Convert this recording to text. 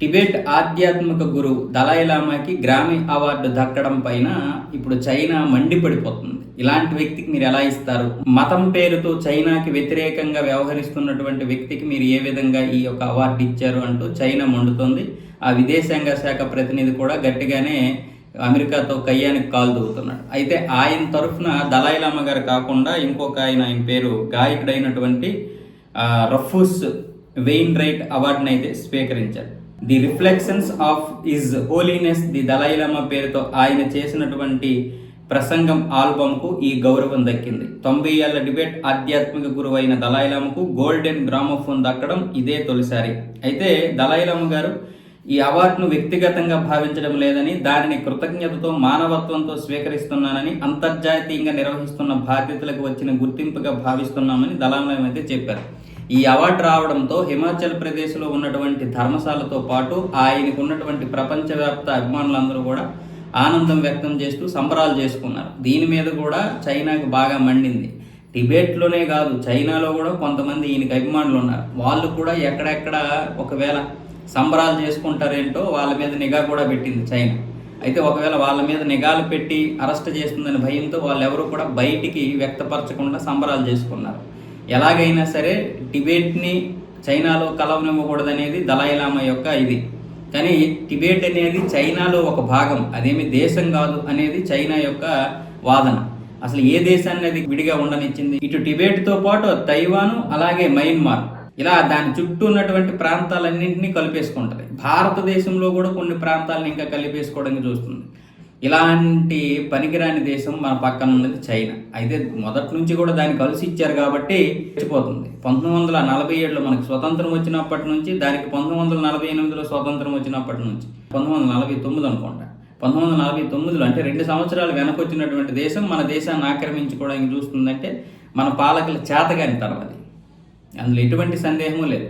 Tibet ఆధ్యాత్మిక గురువు దలాయి గ్రామీ award దక్కడం పైన ఇప్పుడు చైనా మండిపడిపోతుంది. ఇలాంటి వ్యక్తికి మీరు ఎలా ఇస్తారు? మతం పేరుతో చైనాకి వ్యతిరేకంగా వ్యవహరిస్తున్నటువంటి వ్యక్తికి మీరు ఏ విధంగా ఈ యొక్క అవార్డు ఇచ్చారు అంటూ చైనా మండుతోంది. ఆ విదేశాంగ శాఖ ప్రతినిధి కూడా గట్టిగానే అమెరికాతో కయ్యానికి కాలు దూకుతున్నాడు. అయితే ఆయన తరఫున దలాయిలామా గారు కాకుండా ఇంకొక ఆయన ఆయన పేరు గాయకుడైనటువంటి రఫూస్ వెయిన్ రైట్ అవార్డుని అయితే స్వీకరించారు the reflections of his holiness the Dalai Lama పేరుతో ఆయన చేసినటువంటి ప్రసంగం ఆల్బమ్కు ఈ గౌరవం దక్కింది. తొంభై ఏళ్ళ డిబేట్ ఆధ్యాత్మిక గురువు అయిన దలాయిలామకు గోల్డెన్ గ్రామోఫోన్ దక్కడం ఇదే తొలిసారి. అయితే దలాయిలామ గారు ఈ అవార్డును వ్యక్తిగతంగా భావించడం లేదని దానిని కృతజ్ఞతతో మానవత్వంతో స్వీకరిస్తున్నానని అంతర్జాతీయంగా నిర్వహిస్తున్న బాధ్యతలకు వచ్చిన గుర్తింపుగా భావిస్తున్నామని దళాలం అయితే చెప్పారు. ఈ అవార్డు రావడంతో హిమాచల్ ప్రదేశ్లో ఉన్నటువంటి ధర్మశాలతో పాటు ఆయనకు ఉన్నటువంటి ప్రపంచవ్యాప్త అభిమానులందరూ కూడా ఆనందం వ్యక్తం చేస్తూ సంబరాలు చేసుకున్నారు. దీని మీద కూడా చైనాకు బాగా మండింది. టిబెట్లోనే కాదు చైనాలో కూడా కొంతమంది ఈయనకి అభిమానులు ఉన్నారు. వాళ్ళు కూడా ఎక్కడెక్కడ ఒకవేళ సంబరాలు చేసుకుంటారేంటో వాళ్ళ మీద నిఘా కూడా పెట్టింది చైనా. అయితే ఒకవేళ వాళ్ళ మీద నిఘాలు పెట్టి అరెస్ట్ చేస్తుందని భయంతో వాళ్ళు ఎవరు కూడా బయటికి వ్యక్తపరచకుండా సంబరాలు చేసుకున్నారు. ఎలాగైనా సరే టిబెట్ని చైనాలో కలవనివ్వకూడదనేది దళాయిలామా యొక్క ఇది. కానీ టిబెట్ అనేది చైనాలో ఒక భాగం అదేమి దేశం కాదు అనేది చైనా యొక్క వాదన. అసలు ఏ దేశాన్ని అది విడిగా ఉండనిచ్చింది? ఇటు టిబెట్తో పాటు తైవాను అలాగే మయన్మార్. ఇలా దాని చుట్టూ ఉన్నటువంటి ప్రాంతాలన్నింటినీ కలిపేసుకుంటుంది. భారతదేశంలో కూడా కొన్ని ప్రాంతాలను ఇంకా కలిపేసుకోవడానికి చూస్తుంది. ఇలాంటి పనికిరాని దేశం మన పక్కన ఉన్నది చైనా. అయితే మొదటి నుంచి కూడా దాన్ని కలిసి ఇచ్చారు కాబట్టి చచ్చిపోతుంది. పంతొమ్మిది వందల నలభై ఏడులో మనకి స్వతంత్రం వచ్చినప్పటి నుంచి దానికి పంతొమ్మిది వందల నలభై ఎనిమిదిలో స్వతంత్రం వచ్చినప్పటి నుంచి పంతొమ్మిది వందల నలభై తొమ్మిది అనుకుంటా. పంతొమ్మిది వందల నలభై తొమ్మిదిలో అంటే రెండు సంవత్సరాలు వెనకొచ్చినటువంటి దేశం మన దేశాన్ని ఆక్రమించుకోవడానికి చూస్తుందంటే మన పాలకుల చేతగాని తర్వాత అందులో ఎటువంటి సందేహం లేదు.